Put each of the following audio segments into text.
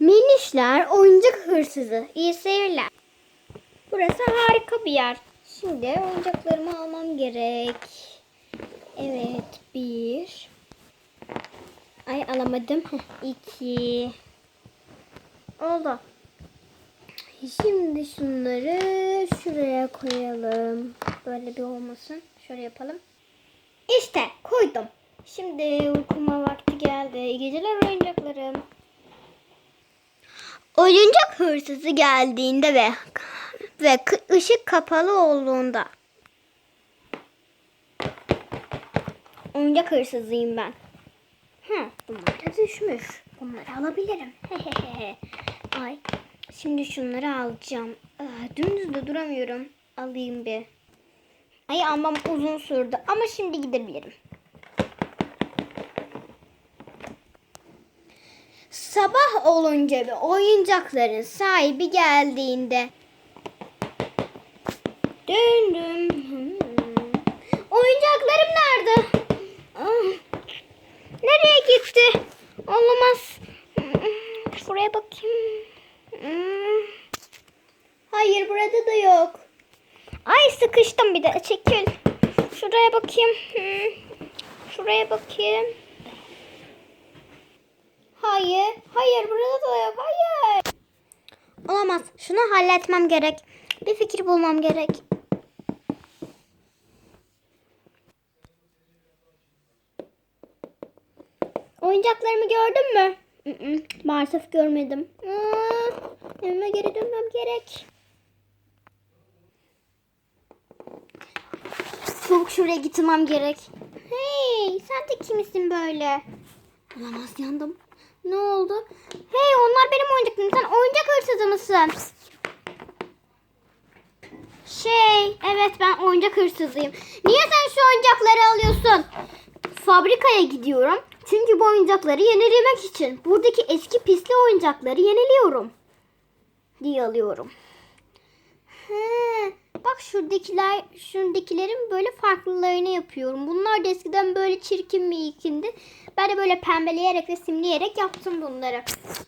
Minişler oyuncak hırsızı. İyi seyirler. Burası harika bir yer. Şimdi oyuncaklarımı almam gerek. Evet bir. Ay alamadım. İki. Oldu. Şimdi şunları şuraya koyalım. Böyle bir olmasın. Şöyle yapalım. İşte koydum. Şimdi uykuma vakti geldi. İyi geceler oyuncaklarım. Oyuncak hırsızı geldiğinde ve ve ışık kapalı olduğunda. Oyuncak hırsızıyım ben. Hı, bunlar da düşmüş. Bunları alabilirim. Ay, şimdi şunları alacağım. Aa, dümdüz de duramıyorum. Alayım bir. Ay almam uzun sürdü ama şimdi gidebilirim. Sabah olunca ve oyuncakların sahibi geldiğinde döndüm. Oyuncaklarım nerede? Ah, Nereye gitti? Olamaz. Şuraya bakayım. Hmm. Hayır burada da yok. Ay sıkıştım bir de. Çekil. Şuraya bakayım. Hmm. Şuraya bakayım. Hayır. Burada da yok. Hayır. Olamaz. Şunu halletmem gerek. Bir fikir bulmam gerek. Oyuncaklarımı gördün mü? Maalesef görmedim. Aa, evime geri dönmem gerek. Çabuk şuraya gitmem gerek. Hey sen de kimsin böyle? Olamaz yandım. Ne oldu? Hey onlar benim oyuncaklarım. Sen oyuncak hırsızı mısın? Şey evet ben oyuncak hırsızıyım. Niye sen şu oyuncakları alıyorsun? Fabrikaya gidiyorum. Çünkü bu oyuncakları yenilemek için. Buradaki eski pisli oyuncakları yeniliyorum. Diye alıyorum. He, bak şuradakiler, şuradakilerin böyle farklılarını yapıyorum. Bunlar da eskiden böyle çirkin bir ikindi. Ben de böyle pembeleyerek ve simleyerek yaptım bunları.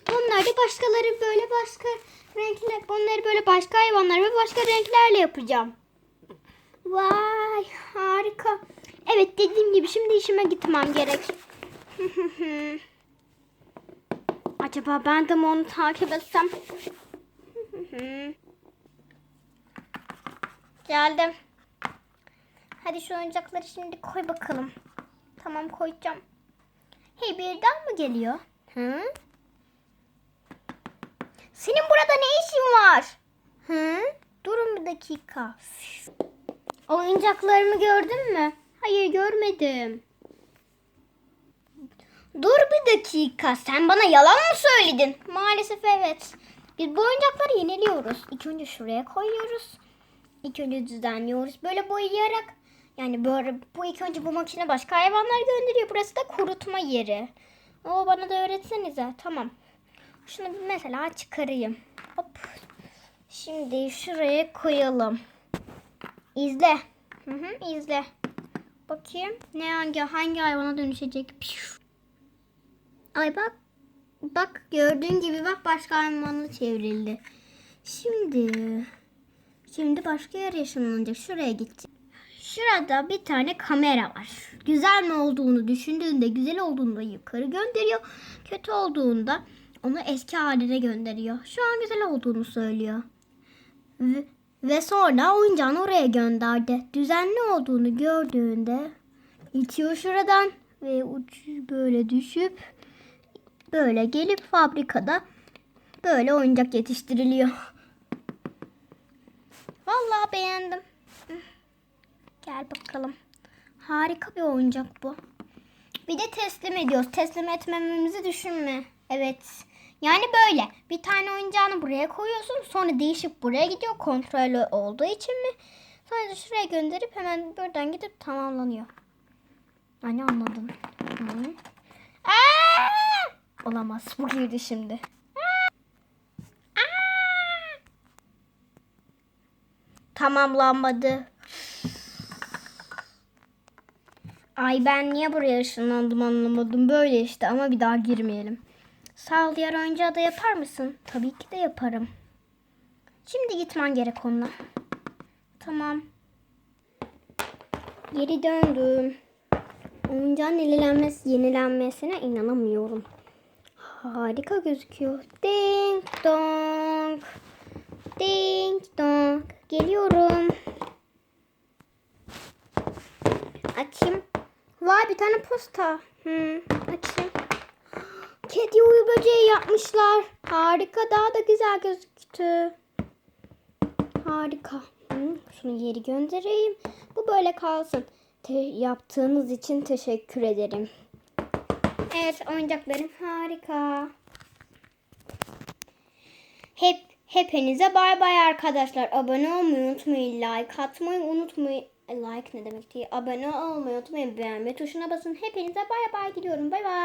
Bunlar da başkaları böyle başka renkler, bunları böyle başka hayvanlar ve başka renklerle yapacağım. Vay harika. Evet dediğim gibi şimdi işime gitmem gerek. Acaba ben de mi onu takip etsem? Geldim. Hadi şu oyuncakları şimdi koy bakalım. Tamam koyacağım. Hey birden mi geliyor? Hı? Senin burada ne işin var? Hı? Durun bir dakika. Oyuncaklarımı gördün mü? Hayır görmedim. Dur bir dakika. Sen bana yalan mı söyledin? Maalesef evet. Biz bu oyuncakları yeniliyoruz. İlk önce şuraya koyuyoruz. İlk önce düzenliyoruz. Böyle boyayarak yani böyle bu ilk önce bu makine başka hayvanlar gönderiyor. Burası da kurutma yeri. O bana da öğretsenize. Tamam. Şunu mesela çıkarayım. Hop. Şimdi şuraya koyalım. İzle. Hı hı, izle. Bakayım ne hangi hangi hayvana dönüşecek. Piu. Ay bak. Bak gördüğün gibi bak başka hayvana çevrildi. Şimdi şimdi başka yere ışınlanacak. Şuraya gidecek. Şurada bir tane kamera var. Güzel mi olduğunu düşündüğünde, güzel olduğunda yukarı gönderiyor. Kötü olduğunda onu eski haline gönderiyor. Şu an güzel olduğunu söylüyor. Ve, ve sonra oyuncağını oraya gönderdi. Düzenli olduğunu gördüğünde itiyor şuradan ve uç böyle düşüp böyle gelip fabrikada böyle oyuncak yetiştiriliyor. Vallahi beğendim. Gel bakalım. Harika bir oyuncak bu. Bir de teslim ediyoruz. Teslim etmememizi düşünme. Evet. Yani böyle. Bir tane oyuncağını buraya koyuyorsun. Sonra değişip buraya gidiyor. Kontrollü olduğu için mi? Sonra da şuraya gönderip hemen buradan gidip tamamlanıyor. Hani anladın. Hı. Aa! Olamaz. Bu girdi şimdi. Aa! Aa! Tamamlanmadı. Ay ben niye buraya ışınlandım anlamadım. Böyle işte ama bir daha girmeyelim. Sağ ol diğer oyuncağı da yapar mısın? Tabii ki de yaparım. Şimdi gitmen gerek onunla. Tamam. Geri döndüm. Oyuncağın yenilenmesi, yenilenmesine inanamıyorum. Harika gözüküyor. Ding dong. Ding dong. Geliyorum. Açayım. Vay bir tane posta. Hmm, açayım. Kedi uyu böceği yapmışlar. Harika daha da güzel gözüktü. Harika. Hmm, şunu geri göndereyim. Bu böyle kalsın. Te- yaptığınız için teşekkür ederim. Evet oyuncaklarım harika. Hep hepinize bay bay arkadaşlar. Abone olmayı unutmayın. Like atmayı unutmayın. Like ne demek diye. Abone olmayı unutmayın. Beğenme tuşuna basın. Hepinize bay bay diliyorum. Bay bay.